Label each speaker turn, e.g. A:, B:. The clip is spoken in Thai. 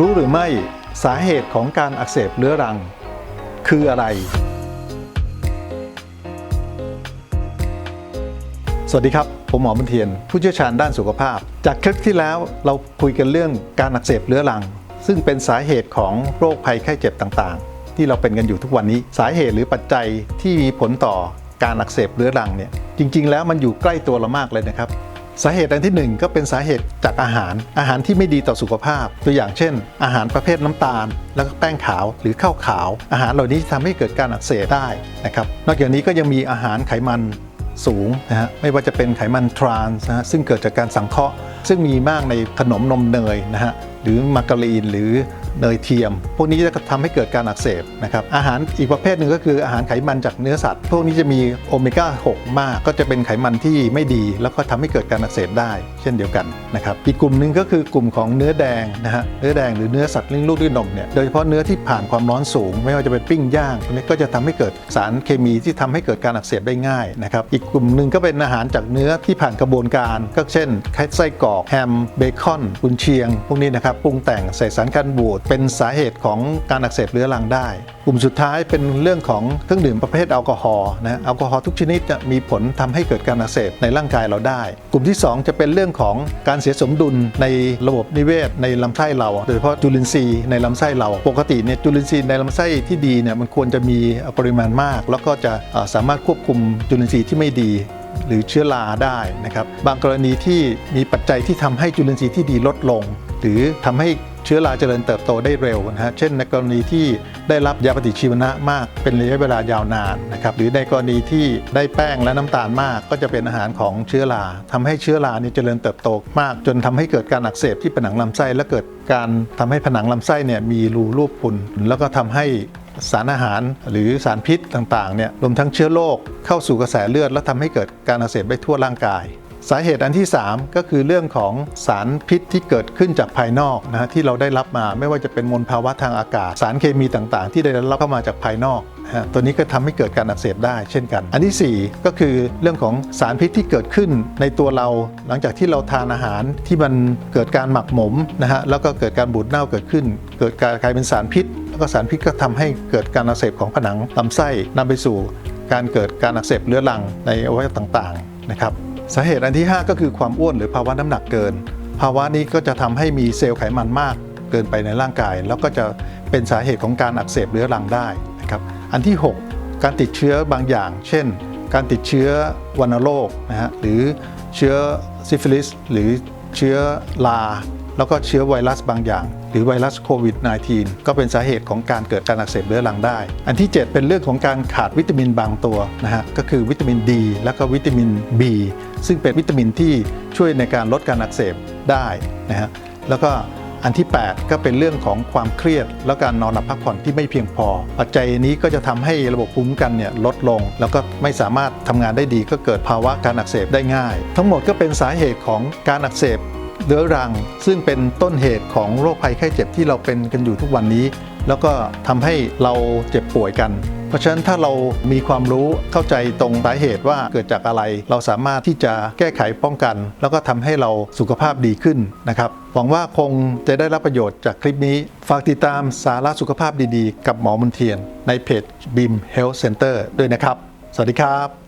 A: รู้หรือไม่สาเหตุของการอักเสบเรื้อรัง คืออะไร สวัสดีครับ ผมหมอบุญเทียน ผู้เชี่ยวชาญด้านสุขภาพ จากคลิปที่แล้วเราคุยกันเรื่องการอักเสบเรื้อรัง ซึ่งเป็นสาเหตุของโรคภัยไข้เจ็บต่างๆ ที่เราเป็นกันอยู่ทุกวันนี้ สาเหตุหรือปัจจัยที่มีผลต่อการอักเสบเรื้อรังเนี่ยจริง ๆ แล้วมันอยู่ใกล้ตัวเรามากเลยนะครับ สาเหตุอันที่หนึ่งก็เป็นสาเหตุจากอาหาร อาหารที่ไม่ดีต่อสุขภาพ ตัวอย่างเช่น อาหารประเภทน้ำตาล แล้วก็แป้งขาวหรือข้าวขาว อาหารเหล่านี้ทำให้เกิดการอักเสบได้นะครับนอกจากนี้ก็ยังมีอาหารไขมันสูงนะฮะไม่ว่าจะเป็นไขมันทรานส์นะฮะซึ่งเกิดจากการสังเคราะห์ ซึ่งมีมากในขนมนมเนยนะฮะหรือมาการีนหรือ เนยเทียม พวกนี้จะทำให้เกิดการอักเสบนะครับอาหารอีกประเภทหนึ่งก็คืออาหารไขมันจากเนื้อสัตว์ พวกนี้จะมีโอเมก้า 6 มาก ก็จะเป็นไขมันที่ไม่ดี แล้วก็ทำให้เกิดการอักเสบได้ เช่นเดียวกันนะครับอีกกลุ่มหนึ่งก็คือกลุ่มของเนื้อแดงนะฮะเนื้อแดงหรือเนื้อสัตว์เลี้ยงลูกด้วยนมเนี่ยโดยเฉพาะเนื้อที่ผ่านความร้อนสูง ไม่ว่าจะเป็นปิ้งย่างพวกนี้ก็จะทำให้เกิดสารเคมีที่ทำให้เกิดการอักเสบได้ง่ายนะครับอีกกลุ่มหนึ่งก็เป็นอาหารจากเนื้อที่ผ่านกระบวนการ ก็เช่นไส้กรอกแฮมเบคอนกุนเชียง พวกนี้นะครับปรุงแต่งใส่สารกันบูดเป็นสาเหตุของการอักเสบเรื้อรังได้ กลุ่มสุดท้ายเป็นเรื่องของเครื่องดื่มประเภทแอลกอฮอล์นะแอลกอฮอล์ทุกชนิดจะมีผลทำให้เกิดการอักเสบในร่างกายเราได้ กลุ่มที่ 2 จะเป็นเรื่องของการเสียสมดุลในระบบนิเวศ ในลำไส้เรา โดยเฉพาะจุลินทรีย์ในลำไส้เรา ปกติเนี่ยจุลินทรีย์ในลำไส้ที่ดีเนี่ยมันควรจะมีปริมาณมาก แล้วก็จะสามารถควบคุมจุลินทรีย์ที่ไม่ดีหรือเชื้อราได้นะครับ บางกรณีที่มีปัจจัยที่ทำให้จุลินทรีย์ที่ดีลดลง หรือทำให้ เชื้อราเจริญเติบโตได้เร็วนะฮะเช่นในกรณีที่ได้รับยาปฏิชีวนะมากเป็นระยะเวลายาวนานนะครับหรือในกรณีที่ได้แป้งและน้ำตาลมาก ก็จะเป็นอาหารของเชื้อราทำให้เชื้อรานี่เจริญเติบโตมาก จนทำให้เกิดการอักเสบที่ผนังลำไส้และเกิดการทำให้ผนังลำไส้เนี่ยมีรูรูปพุนแล้วก็ทำให้สารอาหารหรือสารพิษต่างๆเนี่ยรวมทั้งเชื้อโรคเข้าสู่กระแสเลือด และทำให้เกิดการอักเสบได้ทั่วร่างกาย สาเหตุอันที่ 3 ก็คือเรื่องของสารพิษที่เกิดขึ้นจากภายนอกนะฮะที่เราได้รับมาไม่ว่าจะเป็นมลภาวะทางอากาศ สารเคมีต่างๆ ที่ได้รับเข้ามาจากภายนอกนะตัวนี้ก็ทำให้เกิดการอักเสบได้เช่นกัน อันที่ 4 ก็คือเรื่องของสารพิษที่เกิดขึ้นในตัวเรา หลังจากที่เราทานอาหารที่มันเกิดการหมักหมมนะฮะแล้วก็เกิดการบูดเน่าเกิดขึ้น เกิดการกลายเป็นสารพิษ แล้วก็สารพิษก็ทำให้เกิดการอักเสบของผนังลำไส้นำไปสู่ การเกิดการอักเสบเรื้อรังในอวัยวะต่างๆนะครับ สาเหตุอันที่ 5 ก็คือความอ้วนหรือภาวะน้ำหนักเกิน ภาวะนี้ก็จะทำให้มีเซลล์ไขมันมากเกินไปในร่างกาย แล้วก็จะเป็นสาเหตุของการอักเสบเรื้อรังได้นะครับอันที่ 6 การติดเชื้อบางอย่าง เช่น การติดเชื้อวัณโรคนะฮะหรือเชื้อซิฟิลิสหรือเชื้อลา แล้วก็เชื้อไวรัสบางอย่าง หรือไวรัสโควิด -19 ก็เป็นสาเหตุของการเกิดการอักเสบเรื้อรังได้ อันที่ 7 เป็นเรื่องของการขาดวิตามินบางตัวนะฮะก็คือวิตามินดีและก็วิตามิน B ซึ่งเป็นวิตามินที่ช่วยในการลดการอักเสบได้นะฮะแล้วก็อันที่ 8 ก็เป็นเรื่องของความเครียด และการนอนหลับพักผ่อนที่ไม่เพียงพอ ปัจจัยนี้ก็จะทำให้ระบบภูมิคุ้มกันเนี่ยลดลง แล้วก็ไม่สามารถทำงานได้ดีก็เกิดภาวะการอักเสบได้ง่าย ทั้งหมดก็เป็นสาเหตุของการอักเสบ เรื้อรัง ซึ่งเป็นต้นเหตุของโรคภัยไข้เจ็บที่เราเป็นกันอยู่ทุกวันนี้ แล้วก็ทำให้เราเจ็บป่วยกัน เพราะฉะนั้นถ้าเรามีความรู้เข้าใจตรงสาเหตุว่าเกิดจากอะไร เราสามารถที่จะแก้ไขป้องกัน แล้วก็ทำให้เราสุขภาพดีขึ้นนะครับหวังว่าคงจะได้รับประโยชน์จากคลิปนี้ ฝากติดตามสาระสุขภาพดีๆ กับหมอมนเทียน ในเพจ BIM Health Center ด้วยนะครับ สวัสดีครับ